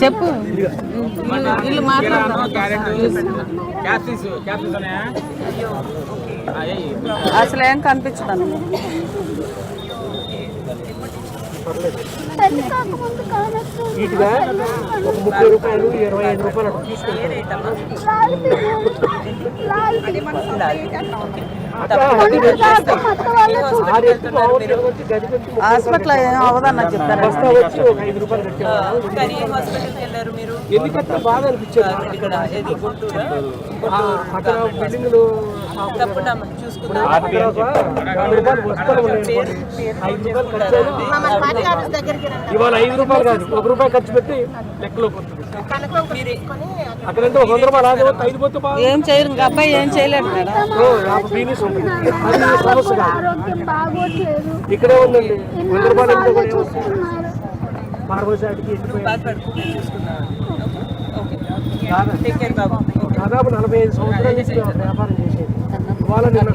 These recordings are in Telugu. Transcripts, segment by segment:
చెప్పు. వీళ్ళు అసలు ఏం నీట్గా? ఒక ముప్పై రూపాయలు ఇరవై ఐదు రూపాయలు తీసుకుంటాం హాస్పిటల్ కానీ హాస్పిటల్కి వెళ్ళారు మీరు? ఎందుకంటే బాగా అనిపించేది. ఇక్కడ ఏది గుంటూరా? బిల్డింగ్లు తప్పకుండా ఇవాళ ఐదు రూపాయలు కాదు ఒక రూపాయి ఖర్చు పెట్టి లెక్కలోకి వస్తుంది. ఏం చేయరు ఇంకా అబ్బాయి ఏం చేయలేడు ఇక్కడే ఉందండి వంద రూపాయలు ఓకే దాదాపు- టేక్ కేర్ బాబు ఓకే దాదాపు నలభై ఐదు సంవత్సరాల వ్యాపారం చేసేది ఇవాళ నిన్న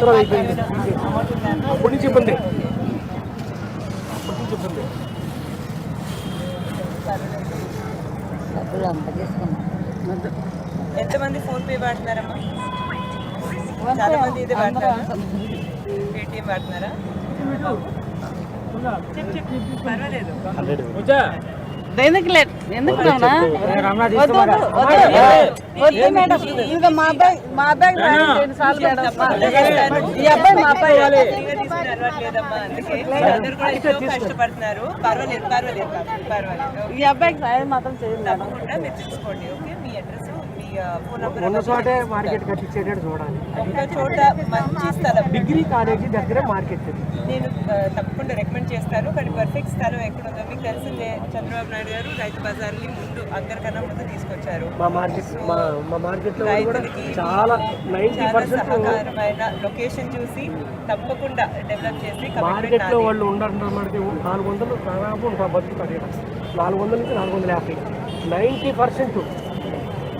సంవత్సరాలు అయిపోయింది. అప్పటి నుంచి ఇబ్బంది. అప్పటి నుంచి ఇబ్బంది. ఎంతమంది ఫోన్ పే వాడుతున్నారమ్మా? చాలా మంది ఇదే వాడుతున్నారా? పేటిఎం వాడుతున్నారా? పర్వాలేదు. ఎందుకు లేట్ ఎందుకు? వద్దు, మేడం. ఇంకా మా అబ్బాయి మా అబ్బాయి చాలు మేడం. ఈ అబ్బాయి మా అబ్బాయి కష్టపడుతున్నారు. పర్వాలేదు పర్వాలేదు పర్వాలేదు. ఈ అబ్బాయికి సాయం మాత్రం చేయండి మేడం. మీరు చూసుకోండి ఓకే? మీ అడ్రస్ ఫోన్ ఉన్న నంబర్ చోటే మార్కెట్ కట్టించేటట్టు చూడాలి. ఒక్క చోట మంచి స్థలం. డిగ్రీ కాలేజీ దగ్గరే మార్కెట్. నేను తప్పకుండా రికమెండ్ చేస్తాను. కానీ పర్ఫెక్ట్ స్థలం ఎక్కడ ఉందో మీకు తెలిసిందే చంద్రబాబు నాయుడు గారు రైతు బజార్ని ముందు అందరికన్నా ముందు తీసుకొచ్చారు. మా మార్కెట్ మా మా మార్కెట్లో కూడా చాలా నైంటీ చాలా పర్సెంట్ సహకారమైన లొకేషన్ చూసి తప్పకుండా డెవలప్ చేసి కమిట్మెంట్ మార్కెట్లో వాళ్ళు మనకి నాలుగు వందలు దాదాపు ఒక బతుకుతారు. నాలుగు వందల నుంచి నాలుగు వందల యాభై. నైంటీ పర్సెంట్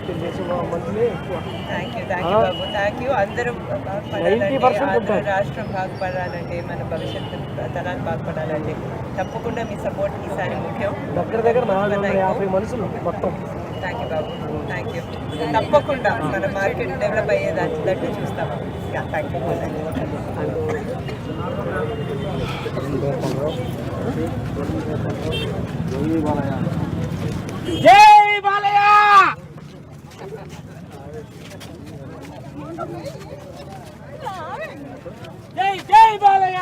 ఎక్కువ. థ్యాంక్ యూ థ్యాంక్ యూ బాబు. థ్యాంక్ యూ అందరూ బాగుపడాలంటే 90% ఆంధ్ర ఉంటారు. రాష్ట్రం బాగుపడాలంటే మన భవిష్యత్తు తరాలు బాగుపడాలంటే తప్పకుండా మీ సపోర్ట్ ఈసారి ముఖ్యం. దగ్గర దగ్గర యాభై మనుషులు మొత్తం. థ్యాంక్ యూ బాబు. థ్యాంక్ యూ తప్పకుండా మన మార్కెట్ డెవలప్ అయ్యేదాన్ని చూస్తాం. థ్యాంక్ యూ జై జై జై బాలయ్య!